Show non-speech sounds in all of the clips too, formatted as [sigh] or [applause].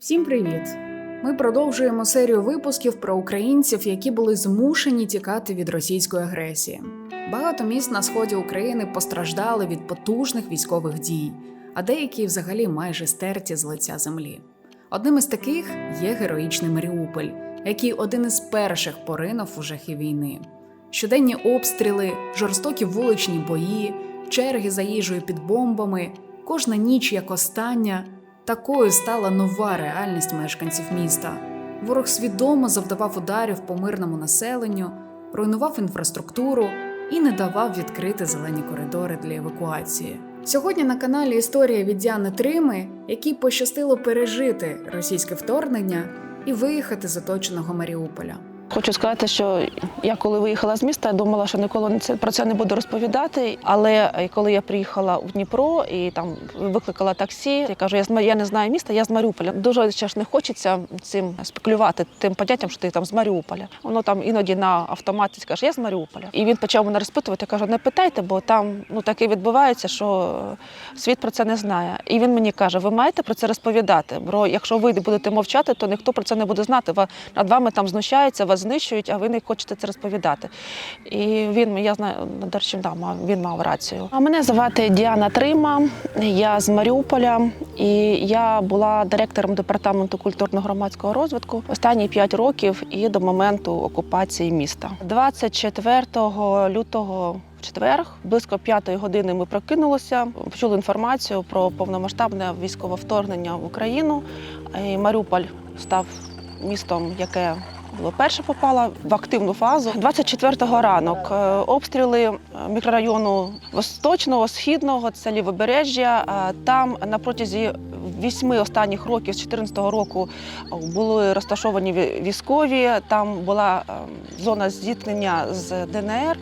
Всім привіт! Ми продовжуємо серію випусків про українців, які були змушені тікати від російської агресії. Багато міст на сході України постраждали від потужних військових дій, а деякі взагалі майже стерті з лиця землі. Одним із таких є героїчний Маріуполь, який один із перших поринув у жахи війни. Щоденні обстріли, жорстокі вуличні бої, черги за їжею під бомбами, кожна ніч як остання. Такою стала нова реальність мешканців міста. Ворог свідомо завдавав ударів по мирному населенню, руйнував інфраструктуру і не давав відкрити зелені коридори для евакуації. Сьогодні на каналі Історія від Діани Трими, якій пощастило пережити російське вторгнення і виїхати з оточеного Маріуполя. Хочу сказати, що я коли виїхала з міста, я думала, що ніколи про це не буду розповідати. Але е, коли я приїхала в Дніпро і там викликала таксі, я кажу, я я не знаю міста, я з Маріуполя. Дуже ще ж не хочеться цим спекулювати, тим поняттям, що ти там з Маріуполя. Воно там іноді на автоматі скаже, я з Маріуполя. І він почав мене розпитувати. Я кажу, не питайте, бо там ну таке відбувається, що світ про це не знає. І він мені каже: ви маєте про це розповідати. Бо якщо ви будете мовчати, то ніхто про це не буде знати. Над вами там знущаються, вас знищують, а ви не хочете це розповідати. І він я знаю, до речі, да, він мав рацію. А мене звати Діана Трима, я з Маріуполя, і я була директором департаменту культурно-громадського розвитку останні 5 років і до моменту окупації міста. 24 лютого. В четвер, близько п'ятої години, ми прокинулися, почули інформацію про повномасштабне військове вторгнення в Україну. І Маріуполь став містом, яке було перше попало в активну фазу. 24-го ранок е, обстріли е, мікрорайону Восточного, Східного, це лівобережжя. Е, Там на протязі вісьми останніх років, з 14-го року, були розташовані військові. Там була е, зона зіткнення з ДНР.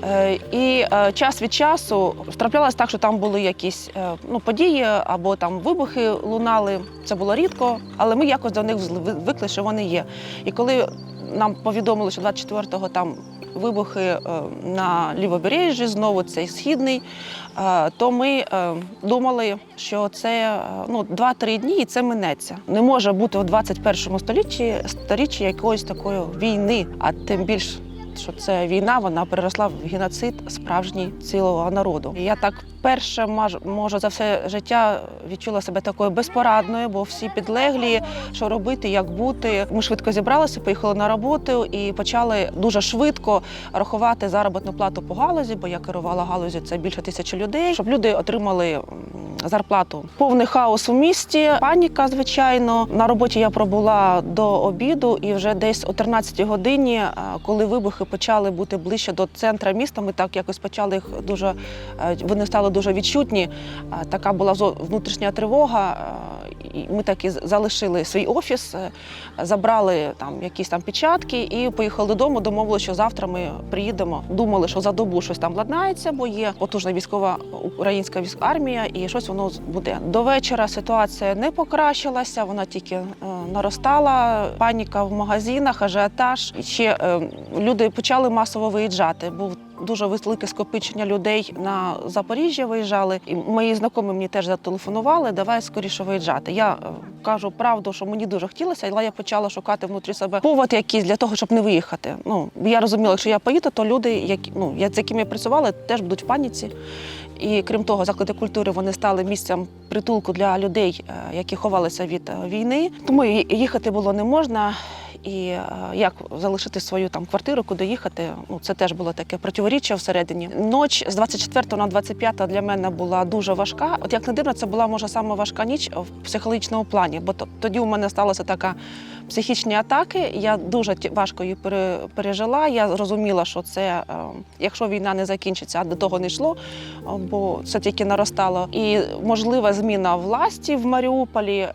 І час від часу траплялось так, що там були якісь ну, події або там вибухи лунали. Це було рідко, але ми якось до них звикли, що вони є. І коли нам повідомили, що 24-го там вибухи е, на лівобережжі, знову цей східний, е, то ми е, думали, що це ну, 2-3 дні і це минеться. Не може бути у 21 столітті сторіччі якоїсь такої війни, а тим більш. Що це війна, вона переросла в геноцид справжній цілого народу. Я так перше може за все життя відчула себе такою безпорадною, бо всі підлеглі, що робити, як бути. Ми швидко зібралися, поїхали на роботу і почали дуже швидко рахувати заробітну плату по галузі, бо я керувала галузю, це більше тисячі людей, щоб люди отримали зарплату. Повний хаос у місті, паніка, звичайно. На роботі я пробула до обіду, і вже десь о 13 годині, е, коли вибухи почали бути ближче до центра міста, ми так якось почали їх дуже е, вони стали дуже відчутні. Е, Така була внутрішня тривога. Ми так і залишили свій офіс, е, забрали там якісь там печатки і поїхали додому. Домовилися, що завтра ми приїдемо. Думали, що за добу щось там ладнається, бо є потужна військова українська армія, і щось воно буде. До вечора ситуація не покращилася, вона тільки е, наростала. Паніка в магазинах, ажіотаж. Ще е, люди почали масово виїжджати. Був дуже велике скопичення людей на Запоріжжя виїжджали. І мої знайомі мені теж зателефонували. Давай скоріше виїжджати. Я е, кажу правду, що мені дуже хотілося, але я почала шукати внутрі себе повод якийсь для того, щоб не виїхати. Ну я розуміла, якщо я поїду, то люди, які ну я з якими я працювала, теж будуть в паніці. І крім того, заклади культури вони стали місцем притулку для людей, е, які ховалися від е, війни. Тому їхати було не можна. І е, як залишити свою там квартиру, куди їхати, ну це теж було таке противоріччя всередині. Ноч з 24 на 25 для мене була дуже важка. От як не дивно, це була може саме важка ніч в психологічному плані, бо то- тоді у мене сталася така психічні атаки. Я дуже важко її пережила. Я зрозуміла, що це е, якщо війна не закінчиться, а до того не йшло, бо це тільки наростало. І можлива зміна власті в Маріуполі.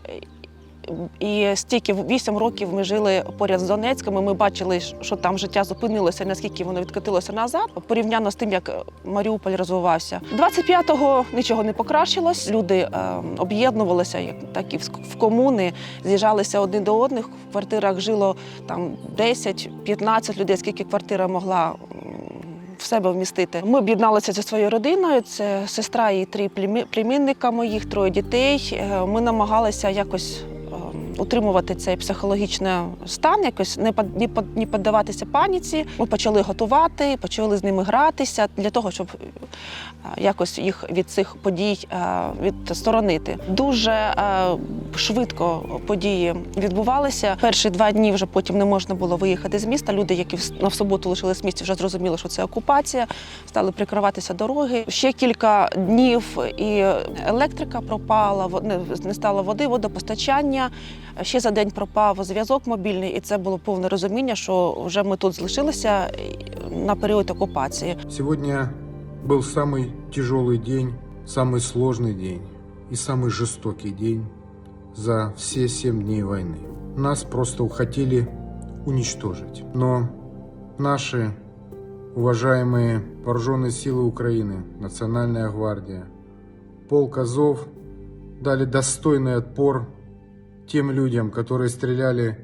І стільки вісім років ми жили поряд з Донецьком. Ми бачили, що там життя зупинилося, наскільки воно відкотилося назад, порівняно з тим, як Маріуполь розвивався. 25-го нічого не покращилось. Люди е, об'єднувалися, як так і в комуни, з'їжджалися один до одних. В квартирах жило там 10-15 людей, скільки квартира могла. В себе вмістити. Ми об'єдналися зі своєю родиною. Це сестра і три племі- племінника моїх, троє дітей. Е, Ми намагалися якось утримувати цей психологічний стан, якось не піддаватися паніці. Ми почали готувати, почали з ними гратися для того, щоб е, якось їх від цих подій е, відсторонити. Дуже е, швидко події відбувалися. Перші два дні вже потім не можна було виїхати з міста. Люди, які в- суботу лишились в місті, вже зрозуміли, що це окупація, стали прикриватися дороги. Ще кілька днів і електрика пропала, не стало води, водопостачання. Ще за день пропав зв'язок мобільний, і це було повне розуміння, що вже ми тут залишилися на період окупації. Сегодня был самый тяжелый день, самый сложный день и самый жестокий день за все семь дней войны. Нас просто хотели уничтожить. Но наши уважаемые вооруженные силы Украины, Национальная гвардия, полк Азов дали достойный отпор тем людям, которые стреляли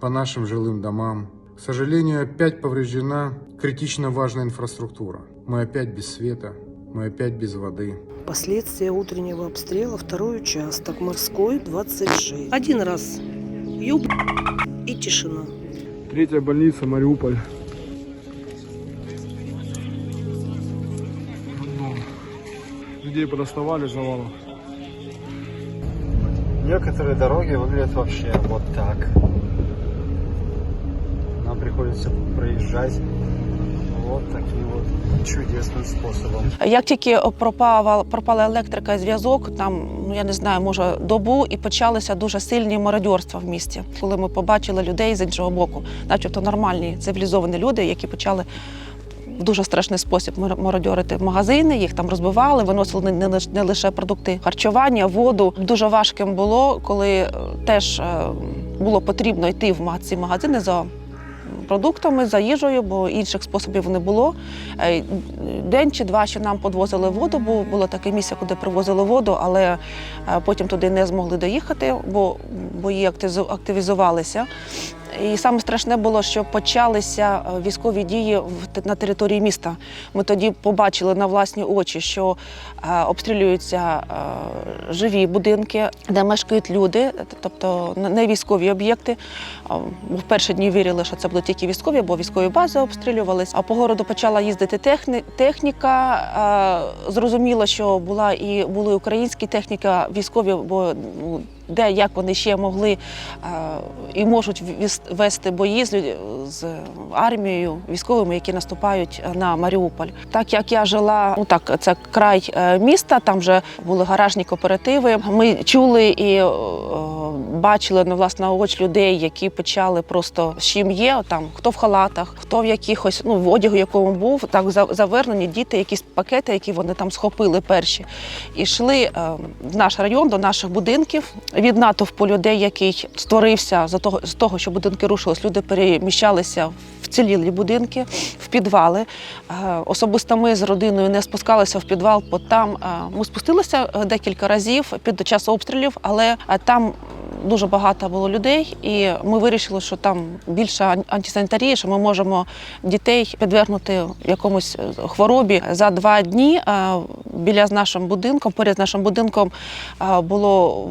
по нашим жилым домам. К сожалению, опять повреждена критично важная инфраструктура. Мы опять без света, мы опять без воды. Последствия утреннего обстрела второй участок, морской 26. Один раз ёб и тишина. Третья больница, Мариуполь. Людей подоставали завалом. Некоторые дороги выглядят вообще вот так. Нам приходится проезжать вот таким вот чудесным способом. Як тільки пропала, пропала електрика і зв'язок, там ну я не знаю, може добу, і почалися дуже сильні мародьорства в місті. Коли ми побачили людей з іншого боку, начебто нормальні цивілізовані люди, які почали. Дуже страшний спосіб мародьорити магазини, їх там розбивали, виносили не, лиш- не лише продукти харчування, воду. Дуже важким було, коли е, теж е, було потрібно йти в ці магазини за продуктами, за їжею, бо інших способів не було. Е, День чи два ще нам подвозили воду, бо було таке місце, куди привозили воду, але потім туди не змогли доїхати, бо бої активізувалися. І саме страшне було, що почалися е, військові дії на території міста. Ми тоді побачили на власні очі, що е, обстрілюються е, живі будинки, де мешкають люди, тобто не військові об'єкти. В перші дні вірили, що це були тільки військові, бо військові бази обстрілювались. А по городу почала їздити техні- техніка. Зрозуміло, що була і були українські техніка, військові, бо ну, де як вони ще могли е, і можуть вести бої з, з армією, військовими, які наступають на Маріуполь. Так як я жила, ну так, це край е, міста, там вже були гаражні кооперативи. Ми чули і е, бачили на власна очі людей, які почали просто з чим є, там хто в халатах, хто в якихось ну в одягу, якому був, так за- завернені діти, якісь пакети, які вони там схопили перші, і йшли е, в наш район до наших будинків. Від натовпу людей, який створився за того з того, що будинки рушились, люди переміщалися вцілілі будинки, в підвали. Е, Особисто ми з родиною не спускалися в підвал, бо там е, ми спустилися е, декілька разів під час обстрілів, але там дуже багато було людей, і ми вирішили, що там більше ан- антисанітарії, що ми можемо дітей підвернути якомусь хворобі. За два дні біля з нашим будинком, поряд з нашим будинком було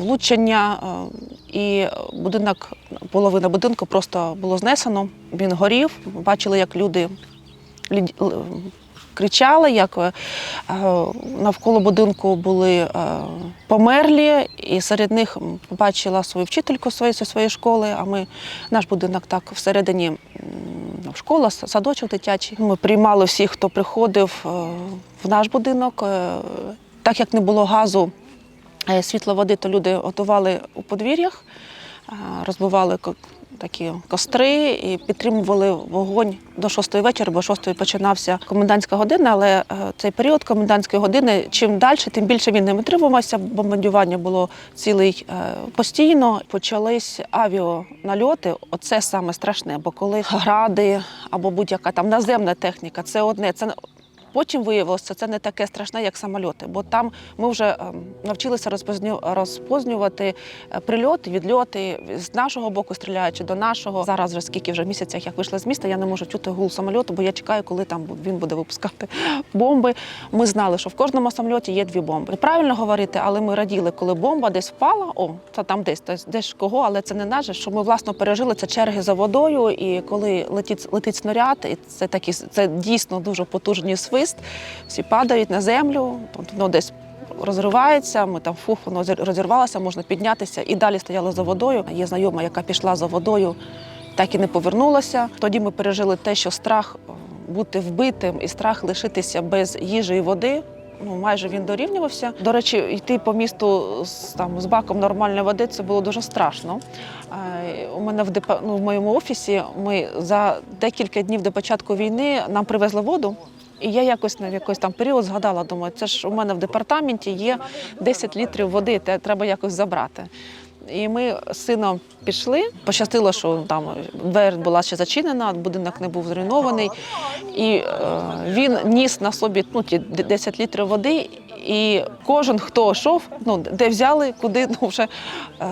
влучення, і будинок, половина будинку просто було знесено. Він горів. Бачили, як люди кричали, як е, навколо будинку були е, померлі, і серед них побачила свою вчительку зі своєї школи. А ми наш будинок так всередині школа, садочок дитячий. Ми приймали всіх, хто приходив е, в наш будинок. Так як не було газу, світло води, то люди готували у подвір'ях, розбивали такі костри і підтримували вогонь до 6 вечора, бо 6 починався комендантська година. Але е, цей період комендантської години, чим далі, тим більше він не витримувався. Бомбардування було цілий е, постійно. Почались авіанальоти. Оце саме страшне, бо коли гради або будь-яка там наземна техніка, це одне. Це потім виявилося, це не таке страшне, як самольоти, бо там ми вже ем, навчилися розпозню, розпознювати е, прильоти, відльоти з нашого боку, стріляючи до нашого. Зараз вже скільки вже місяцях, як вийшла з міста, я не можу чути гул самольоту, бо я чекаю, коли там він буде випускати [laughs] бомби. Ми знали, що в кожному самольоті є дві бомби. Неправильно говорити, але ми раділи, коли бомба десь впала. О, та там десь десь, кого, але це не наше. Що ми власно пережили це черги за водою. І коли летить летить снаряд, і це такі це дійсно дуже потужний свист. Всі падають на землю, воно десь. Розривається, ми там фух, воно зір- розірвалося, можна піднятися і далі стояли за водою. Є знайома, яка пішла за водою, так і не повернулася. Тоді ми пережили те, що страх е, бути вбитим і страх лишитися без їжі і води. Ну, майже він дорівнювався. До речі, йти по місту з там з баком нормальної води це було дуже страшно. Е, У мене в ну, в моєму офісі ми за декілька днів до початку війни нам привезли воду. І я якось на якийсь там період згадала, думаю, це ж у мене в департаменті є 10 літрів води, те треба якось забрати. І ми з сином пішли. Пощастило, що там двері була ще зачинена, будинок не був зруйнований. І е, він ніс на собі ну, ті 10 літрів води. І кожен, хто йшов, ну де взяли, куди ну вже е,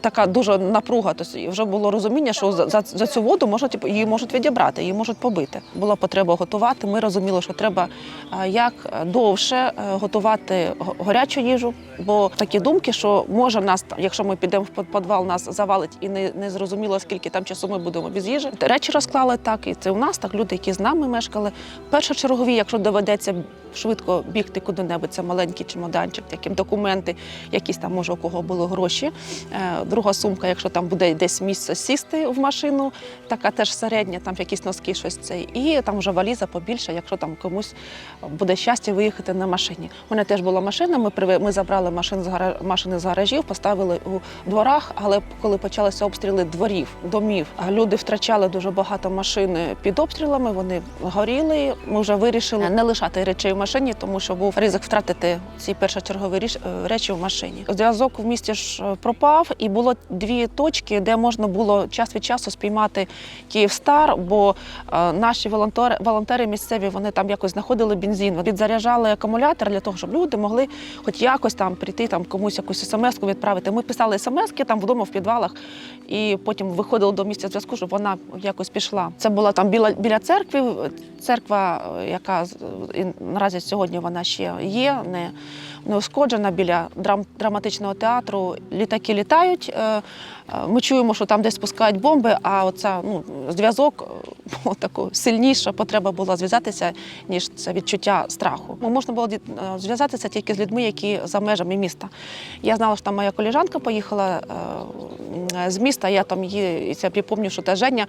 така дуже напруга. Тобто вже було розуміння, що за, за, цю воду можуть типу, її можуть відібрати, її можуть побити. Була потреба готувати. Ми розуміли, що треба е, як довше е, готувати го- гарячу їжу, бо такі думки, що може нас якщо ми підемо в підвал, нас завалить і не, не зрозуміло, скільки там часу ми будемо без їжі. Речі розклали так, і це у нас так. Люди, які з нами мешкали. Першочергові, якщо доведеться швидко бігти куди-небудь, це маленький чемоданчик, таким документи, якісь там, може, у кого були гроші. Друга сумка, якщо там буде десь місце сісти в машину, така теж середня, там якісь носки, щось це. І там вже валіза побільше, якщо там комусь буде щастя виїхати на машині. У мене теж була машина. Ми приве- ми забрали машин з гара- машини з гаражів, поставили у дворах. Але коли почалися обстріли дворів, домів, люди втрачали дуже багато машин під обстрілами. Вони горіли. Ми вже вирішили не лишати речей в машині, тому що був ризик втратити ці першочергові е, речі в машині. Зв'язок в місті ж е, пропав, і було дві точки, де можна було час від часу спіймати Київстар, бо е, наші волонтери, волонтери місцеві вони там якось знаходили бензин, підзаряджали акумулятор для того, щоб люди могли хоч якось там прийти, там комусь якусь смс-ку відправити. Ми писали смс-ки там вдома в підвалах, і потім виходили до місця зв'язку, щоб вона якось пішла. Це була там біля, біля церкви, церква, е, яка наразі сьогодні вона ще є, не, не ушкоджена біля драм, драматичного театру. Літаки літають. е, е, Ми чуємо, що там десь спускають бомби, а оця ну, зв'язок е, [laughs] таку сильніша потреба була зв'язатися, ніж це відчуття страху. Ну, Можна було зв'язатися тільки з людьми, які за межами міста. Я знала, що там моя коліжанка поїхала з міста. Я там її і це припомню, що та Женя.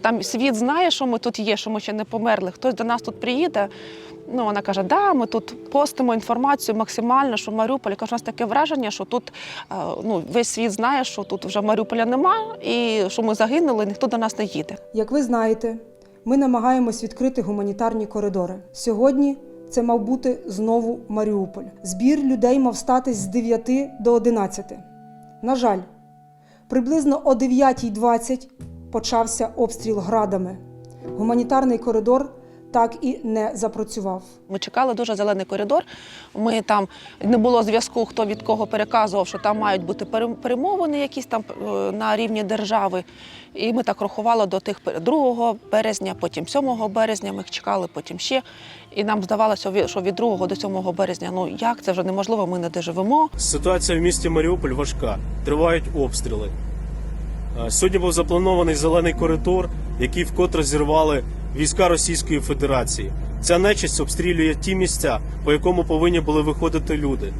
Там світ знає, що ми тут є, що ми ще не померли. Хтось до нас тут приїде. Ну, вона каже, да, ми тут постимо інформацію максимально, що в Маріуполі. Каже, у нас таке враження, що тут е, ну, весь світ знає, що тут вже Маріуполя нема, і що ми загинули, ніхто до нас не їде. Як ви знаєте, ми намагаємось відкрити гуманітарні коридори. Сьогодні це мав бути знову Маріуполь. Збір людей мав статись з 9 до 11. На жаль, приблизно о 9.20 почався обстріл градами. Гуманітарний коридор так і не запрацював. Ми чекали дуже зелений коридор. Ми там не було зв'язку, хто від кого переказував, що там мають бути перемовини якісь там е, на рівні держави. І ми так рахували до тих пер- 2 березня, потім 7 березня. Ми їх чекали, потім ще. І нам здавалося, що від 2 до 7 березня, ну як це вже неможливо, ми не доживемо. Ситуація в місті Маріуполь важка. Тривають обстріли. Е, Сьогодні був запланований зелений коридор, який вкотре зірвали війська Російської Федерації. Ця нечисть обстрілює ті місця, по якому повинні були виходити люди.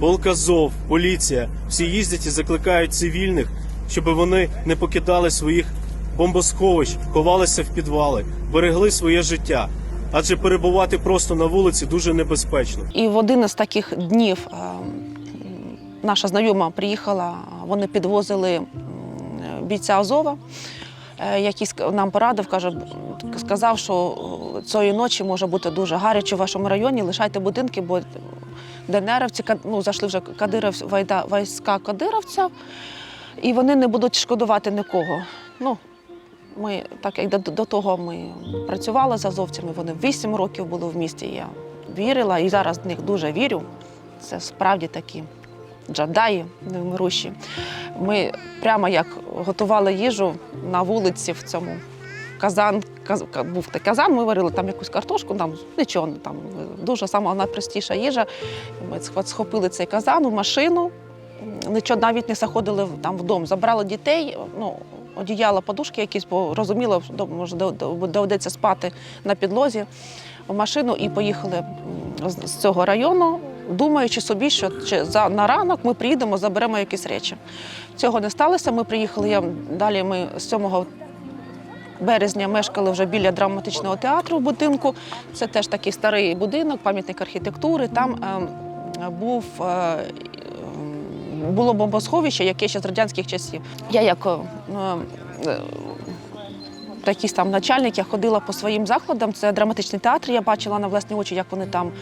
Полк Азов, поліція всі їздять і закликають цивільних, щоб вони не покидали своїх бомбосховищ, ховалися в підвали, берегли своє життя. Адже перебувати просто на вулиці дуже небезпечно. І в один із таких днів е, наша знайома приїхала, вони підвозили бійця Азова, який нам порадив, каже, сказав, що е, цієї ночі може бути дуже гаряче в вашому районі, лишайте будинки, бо ДНРівці ну, зайшли вже Кадиров, війська Кадировця, і вони не будуть шкодувати нікого. Ну, Ми так як до, до того ми працювали з азовцями, вони 8 років були в місті. Я вірила і зараз в них дуже вірю. Це справді такі джадаї невмирущі. Ми прямо як готували їжу на вулиці в цьому казан, каз, був такий казан, ми варили там якусь картошку, там нічого там дуже сама найпростіша їжа. Ми схопили цей казан у машину, нічого навіть не заходили там в дом. Забрали дітей, ну, одіяла, подушки якісь, бо розуміло, що може до- до- доведеться спати на підлозі в машину і поїхали з цього району, думаючи собі, що за на ранок ми приїдемо, заберемо якісь речі. Цього не сталося. Ми приїхали. Я далі ми з 7 березня мешкали вже біля драматичного театру в будинку. Це теж такий старий будинок, пам'ятник архітектури. Там ем, був. е, ем, було бомбосховище, яке ще з радянських часів. Я як е, е, якийсь там начальник, я ходила по своїм закладам. Це драматичний театр. Я бачила на власні очі, як вони там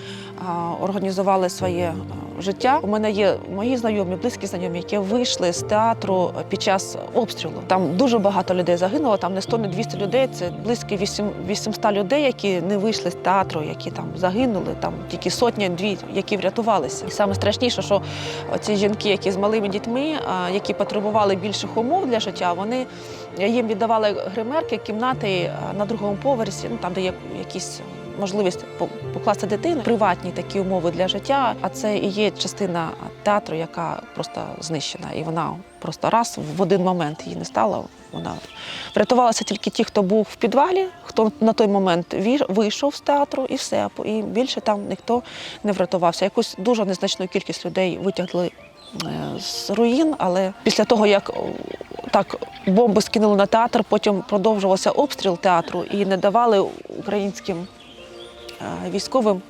а, організували своє життя. У мене є мої знайомі, близькі знайомі, які вийшли з театру під час обстрілу. Там дуже багато людей загинуло. Там не 100, не 200 людей. Це близько 800 людей, які не вийшли з театру, які там загинули. Там тільки сотня, дві, які врятувалися. І саме страшніше, що ці жінки, які з малими дітьми, які потребували більших умов для життя, вони їм віддавали гримерки, кімнати на другому поверсі, ну там, де є якісь. Можливість покласти дитину, приватні такі умови для життя. А це і є частина театру, яка просто знищена. І вона просто раз в один момент її не стало. Вона врятувалася тільки ті, хто був в підвалі, хто на той момент вийшов з театру, і все. І більше там ніхто не врятувався. Якусь дуже незначну кількість людей витягли е, з руїн, але після того, як так бомби скинули на театр, потім продовжувався обстріл театру і не давали українським військовим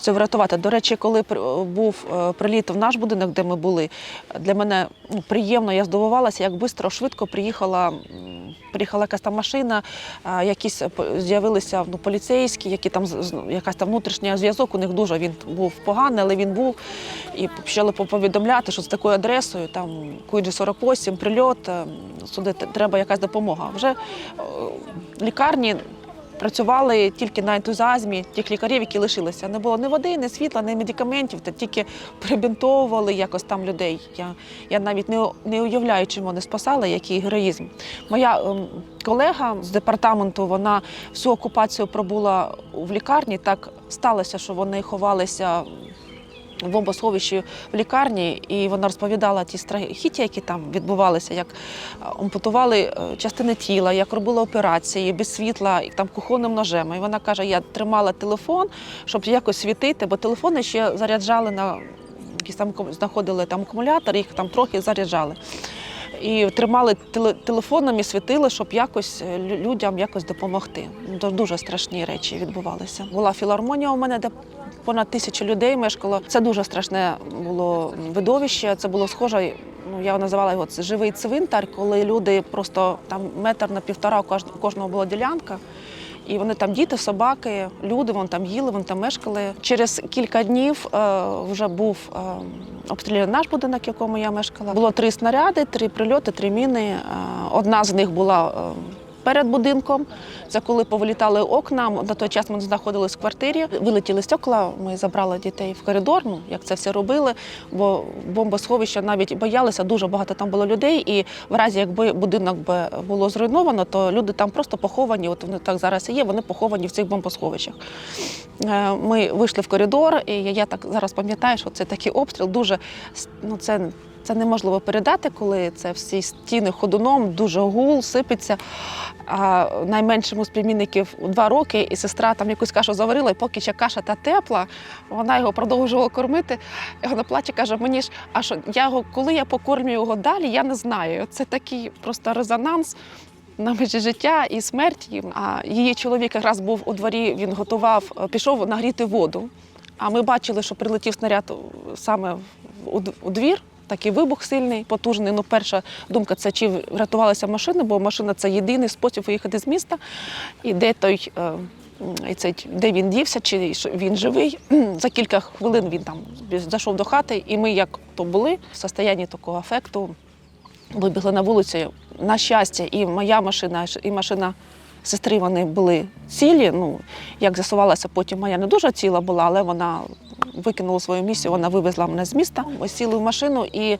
це врятувати. До речі, коли був е, приліт в наш будинок, де ми були, для мене ну, приємно, я здивувалася, як швидко, швидко приїхала, приїхала якась там машина, якісь е, з'явилися ну, поліцейські, які там якась там внутрішній зв'язок. У них дуже він був поганий, але він був. І почали повідомляти, що з такою адресою, там Куйджі 48, прильот, е, сюди треба якась допомога. Вже е, лікарні працювали тільки на ентузіазмі тих лікарів, які лишилися. Не було ні води, ні світла, ні медикаментів, та тільки прибінтовували якось там людей. Я, я навіть не, не уявляю, чим вони спасали, який героїзм. Моя ем, колега з департаменту, вона всю окупацію пробула в лікарні. Так сталося, що вони ховалися в бомбосховищі в лікарні, і вона розповідала ті страхіття, які там відбувалися, як е, ампутували е, частини тіла, як робили операції без світла, і там кухонним ножем. І вона каже: я тримала телефон, щоб якось світити, бо телефони ще заряджали на якісь там знаходили там акумулятор, їх там трохи заряджали. І тримали теле- телефоном і світили, щоб якось е, лю- людям якось допомогти. Ду- Дуже страшні речі відбувалися. Була філармонія у мене, де понад тисячу людей мешкало. Це дуже страшне було видовище. Це було схоже. Ну я називала його це живий цвинтар, коли люди просто там метр на півтора у кожного була ділянка. І вони там діти, собаки, люди, вони там їли, вони там мешкали. Через кілька днів е, вже був е, обстріляний наш будинок, в якому я мешкала. Було три снаряди, три прильоти, три міни. Е, одна з них була. Перед будинком, це коли повилітали окна. На той час ми знаходилися в квартирі. Вилетіли стекла. Ми забрали дітей в коридор. Ну як це все робили, бо бомбосховища навіть боялися. Дуже багато там було людей. І в разі, якби будинок би було зруйновано, то люди там просто поховані. От вони так зараз і є. Вони поховані в цих бомбосховищах. Е, Ми вийшли в коридор, і я так зараз пам'ятаю, що це такий обстріл. Дуже ну це. Це неможливо передати, коли це всі стіни ходуном, дуже гул, сипеться. А найменшому з племінників два роки, і сестра там якусь кашу заварила, і поки ще каша та тепла, вона його продовжувала кормити. І вона плаче, каже: мені ж, а що я його, коли я покормлю його далі, я не знаю. Це такий просто резонанс. На межі життя і смерті. А її чоловік якраз був у дворі, він готував, пішов нагріти воду. А ми бачили, що прилетів снаряд саме у двір. Такий вибух сильний, потужний. Ну, перша думка це чи врятувалася машина, бо машина це єдиний спосіб виїхати з міста. І де той, е, і цей, де він дівся, чи він живий. [clears throat] За кілька хвилин він там зайшов до хати, і ми, як то були, в состоянні такого афекту, вибігли на вулицю. на щастя, і моя машина, і машина сестри вони були цілі. Ну, як з'ясувалося, потім моя не дуже ціла була, але вона викинула свою місію, вона вивезла мене з міста. Ми сіли в машину і е,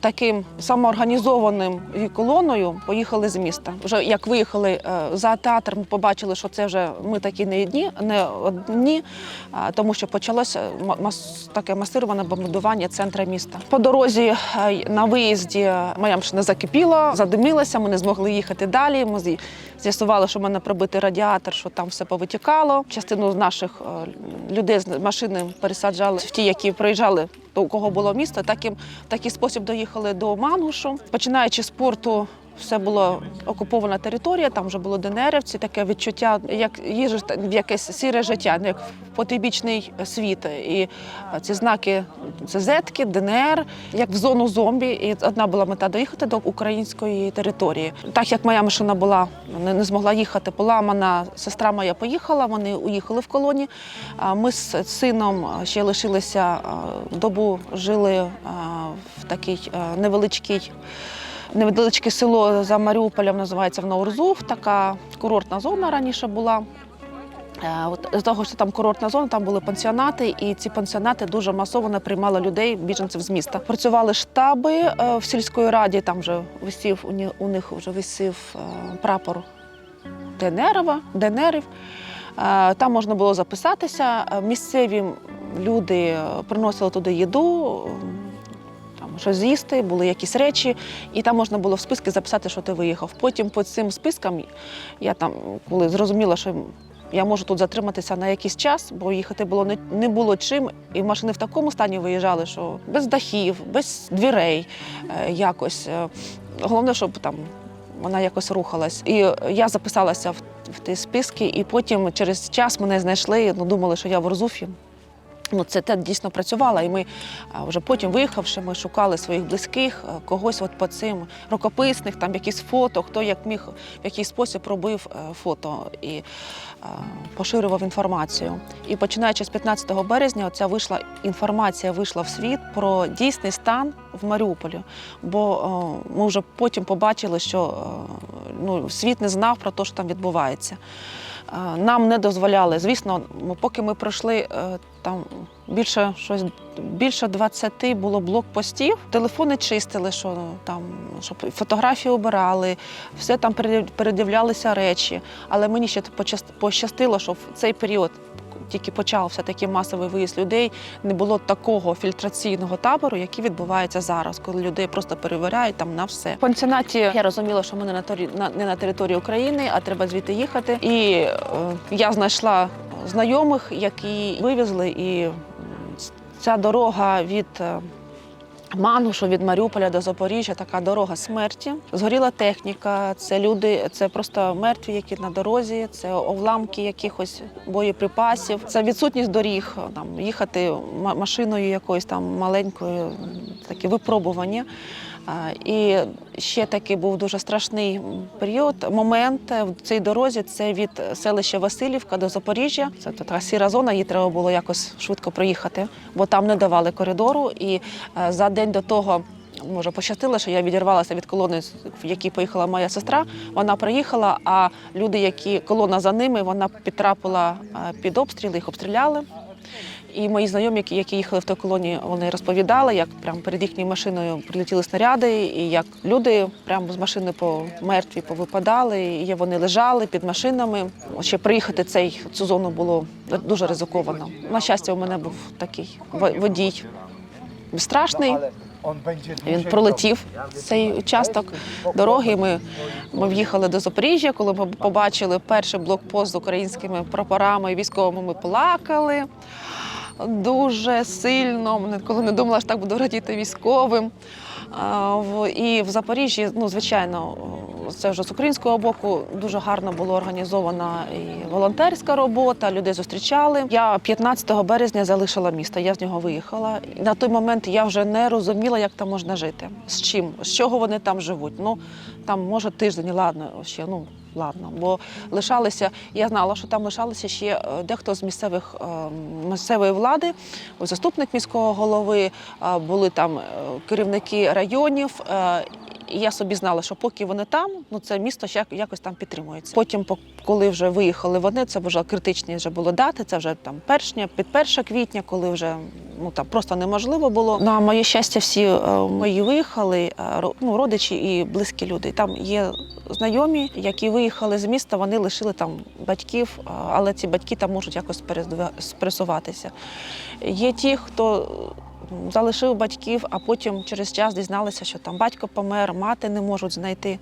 таким самоорганізованим колоною поїхали з міста. Вже як виїхали е, за театр, ми побачили, що це вже ми такі не одні, не одні, тому що почалося мас- таке масироване бомбардування центра міста. По дорозі е, на виїзді моя машина закипіла, задимилася, ми не змогли їхати далі. Ми з'ясували, що в мене пробитий радіатор, що там все повитікало. Частину з наших е, людей з машини пересаджали в ті, які приїжджали. до кого було місто, таким в такий спосіб доїхали до Мангушу. Починаючи з порту, все було окупована територія, там вже було ДНРівці, таке відчуття, як їжа в якесь сіре життя, ну, як в потибічний світ. І ці знаки це зетки, ДНР, як в зону зомбі. І одна була мета доїхати до української території. Так як моя машина була, не, змогла їхати, поламана, сестра моя поїхала, вони уїхали в колоні. Ми з сином ще лишилися а, добу, жили в такий а, невеличкий. Невеличке село за Маріуполем називається Наурзув, така курортна зона раніше була. Е, От з того, що там курортна зона, там були пансіонати, і ці пансіонати дуже масово приймали людей, біженців з міста. Працювали штаби е, в сільської раді. Там вже висів у них вже висів е, прапор ДНРова, ДНРів. Е, Там можна було записатися. Місцеві люди приносили туди їду. Щось з'їсти, були якісь речі, і там можна було в списки записати, що ти виїхав. Потім по цим спискам я там, коли зрозуміла, що я можу тут затриматися на якийсь час, бо їхати було не, не було чим, і машини в такому стані виїжджали, що без дахів, без дверей е, якось. Е, Головне, щоб там вона якось рухалась. І я записалася в, в ті списки, і потім через час мене знайшли, ну, думали, що я в Орзуфі. Ну, це те дійсно працювало, і ми вже потім виїхавши, ми шукали своїх близьких, е, когось от по цим рукописних, там якісь фото, хто як міг в який спосіб робив е, фото і е, поширював інформацію. І починаючи з 15 березня, оця вийшла інформація вийшла в світ про дійсний стан в Маріуполі. Бо ми вже потім побачили, що ну, світ не знав про те, що там відбувається. Е, Нам не дозволяли. Звісно, поки ми пройшли е, там більше щось більше 20 було блокпостів. Телефони чистили, що там щоб фотографії обирали, все там перед- передивлялися речі. Але мені ще пощастило, що в цей період. Тільки почався такий масовий виїзд людей, не було такого фільтраційного табору, який відбувається зараз, коли людей просто перевіряють там на все. В пансіонаті я розуміла, що ми не на торі- на- не на території України, а треба звідти їхати. І е, я знайшла знайомих, які вивезли, і ця дорога від. Мангушу від Маріуполя до Запоріжжя така дорога смерті. Згоріла техніка, це люди, це просто мертві, які на дорозі, це овламки якихось боєприпасів, це відсутність доріг, там їхати машиною якоюсь там маленькою, такі випробування. І ще такий був дуже страшний період. Момент в цій дорозі це від селища Васильівка до Запоріжжя. Це така сіра зона, її треба було якось швидко проїхати, бо там не давали коридору. І е, за день до того. Може, пощастило, що я відірвалася від колони, в якій поїхала моя сестра. Вона приїхала, а люди, які колона за ними, вона підтрапила е, під обстріли, їх обстріляли. І мої знайомі, які- їхали в той колоні, вони розповідали, як прямо перед їхньою машиною прилетіли снаряди, і як люди прямо з машини по мертві повипадали, і вони лежали під машинами. Ще приїхати цей цю зону було дуже ризиковано. На щастя, у мене був такий водій страшний. Він пролетів цей участок дороги. Ми, ми в'їхали до Запоріжжя. Коли ми побачили перший блокпост з українськими прапорами і військовими, ми плакали дуже сильно. Ніколи не думала, що так буду радіти військовим. І в Запоріжжі, ну звичайно, це вже з українського боку дуже гарно була організована і волонтерська робота. Людей зустрічали. Я 15 березня залишила місто. Я з нього виїхала. На той момент я вже не розуміла, як там можна жити. З чим, з чого вони там живуть. Ну там може тиждень, ладно, ще ну. Ладно, бо лишалися. Я знала, що там лишалися ще е, дехто з місцевих е, місцевої влади, заступник міського голови, е, були там керівники районів. І я собі знала, що поки вони там, ну це місто ще якось там підтримується. Потім, по- коли вже виїхали вони, це вже критичні вже було дати. Це вже там першня, під 1 квітня, коли вже ну там просто неможливо було. На моє щастя, всі мої виїхали, ну, родичі і близькі люди. Там є знайомі, які виїхали з міста, вони лишили там батьків, але ці батьки там можуть якось пересуватися. Є ті, хто залишив батьків, а потім через час дізналися, що там батько помер, мати не можуть знайти.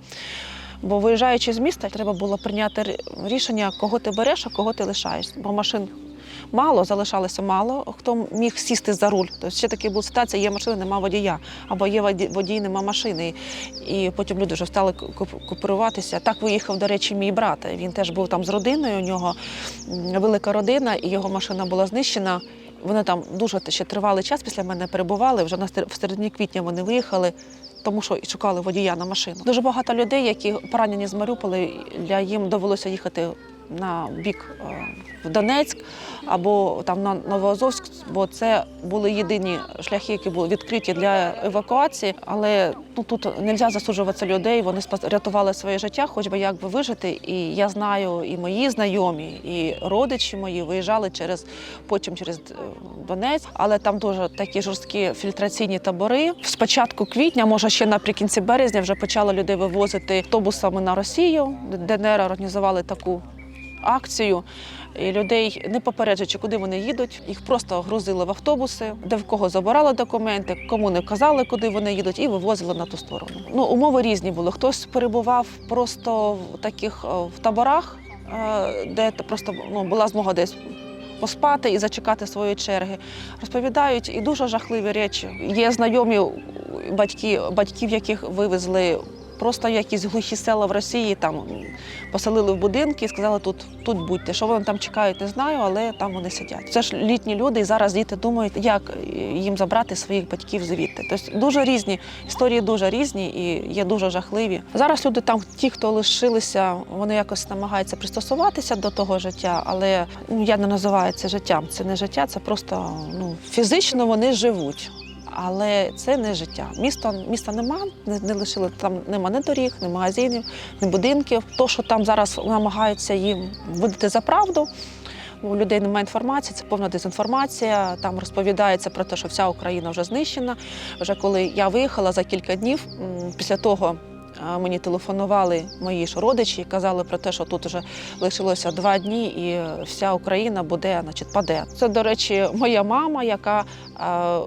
Бо виїжджаючи з міста, треба було прийняти рішення, кого ти береш, а кого ти лишаєш. Бо машин мало, залишалося мало. Хто міг сісти за руль? Тобто ще таки була ситуація, є машина, нема водія, або є воді- водій, нема машини. І потім люди вже стали кооперуватися. Так виїхав, до речі, мій брат. Він теж був там з родиною. У нього велика родина, і його машина була знищена. Вони там дуже ще тривалий час після мене перебували. Вже в середині квітня вони виїхали. Тому що шукали водія на машину. Дуже багато людей, які поранені з Маріуполя, їм довелося їхати на бік е, в Донецьк або там на Новоазовськ, бо це були єдині шляхи, які були відкриті для евакуації. Але ну тут не можна засуджувати людей. Вони рятували своє життя, хоч би як би вижити. І я знаю, і мої знайомі, і родичі мої виїжджали через потім через е, Донець, але там дуже такі жорсткі фільтраційні табори. З початку квітня, може ще наприкінці березня, вже почали людей вивозити автобусами на Росію. ДНР організували таку акцію. І людей не попереджуючи, куди вони їдуть, їх просто грузили в автобуси, де в кого забирали документи, кому не казали, куди вони їдуть, і вивозили на ту сторону. Ну умови різні були. Хтось перебував просто в таких е, в таборах, е, де просто ну, була змога десь. Поспати і зачекати своєї черги. Розповідають і дуже жахливі речі. Є знайомі батьки, батьків, яких вивезли просто якісь глухі села в Росії, там поселили в будинки і сказали, тут, тут будьте. Що вони там чекають, не знаю, але там вони сидять. Це ж літні люди, і зараз діти думають, як їм забрати своїх батьків звідти. Тобто дуже різні історії, дуже різні і є дуже жахливі. Зараз люди там, ті, хто лишилися, вони якось намагаються пристосуватися до того життя, але ну, я не називаю це життям. Це не життя, це просто ну, фізично вони живуть. Але це не життя. Міста, міста нема, не, не лишили там нема ні доріг, ні магазинів, ні будинків. То, що там зараз намагаються їм видати за правду, у людей немає інформації, це повна дезінформація. Там розповідається про те, що вся Україна вже знищена. Вже коли я виїхала за кілька днів після того. Мені телефонували мої ж родичі і казали про те, що тут вже лишилося два дні, і вся Україна буде, значить, паде. Це, до речі, моя мама, яка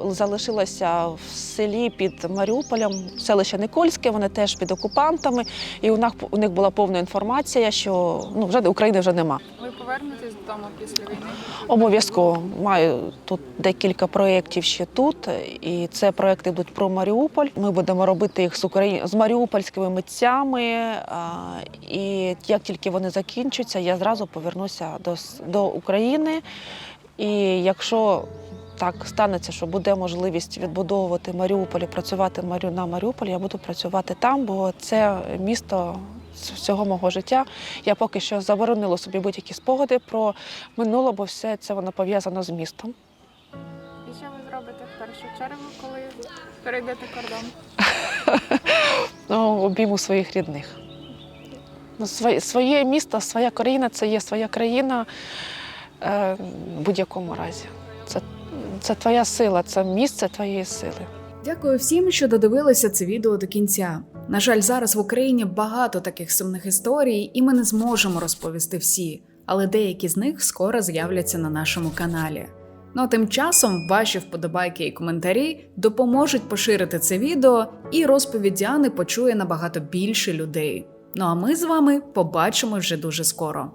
залишилася в селі під Маріуполем, селище Никольське, вони теж під окупантами. І у них, у них була повна інформація, що ну, вже України вже нема. Ви повернетесь додому після війни? Обов'язково маю тут декілька проєктів ще тут, і це проєкти йдуть про Маріуполь. Ми будемо робити їх з Украї... з маріупольськими митцями. а, І як тільки вони закінчаться, я зразу повернуся до, до України. І якщо так станеться, що буде можливість відбудовувати Маріуполь працювати на Маріуполі, я буду працювати там, бо це місто всього мого життя. Я поки що заборонила собі будь-які спогади про минуле, бо все це воно пов'язано з містом. І що ви зробите в першу чергу, коли перейдете кордон? [laughs] Ну, обійму своїх рідних. Ну, своє, своє місто, своя країна це є своя країна е, в будь-якому разі. Це, це твоя сила, це місце твоєї сили. Дякую всім, що додивилися це відео до кінця. На жаль, зараз в Україні багато таких сумних історій, і ми не зможемо розповісти всі, але деякі з них скоро з'являться на нашому каналі. Ну а тим часом ваші вподобайки і коментарі допоможуть поширити це відео, і розповідь Діани почує набагато більше людей. Ну а ми з вами побачимо вже дуже скоро.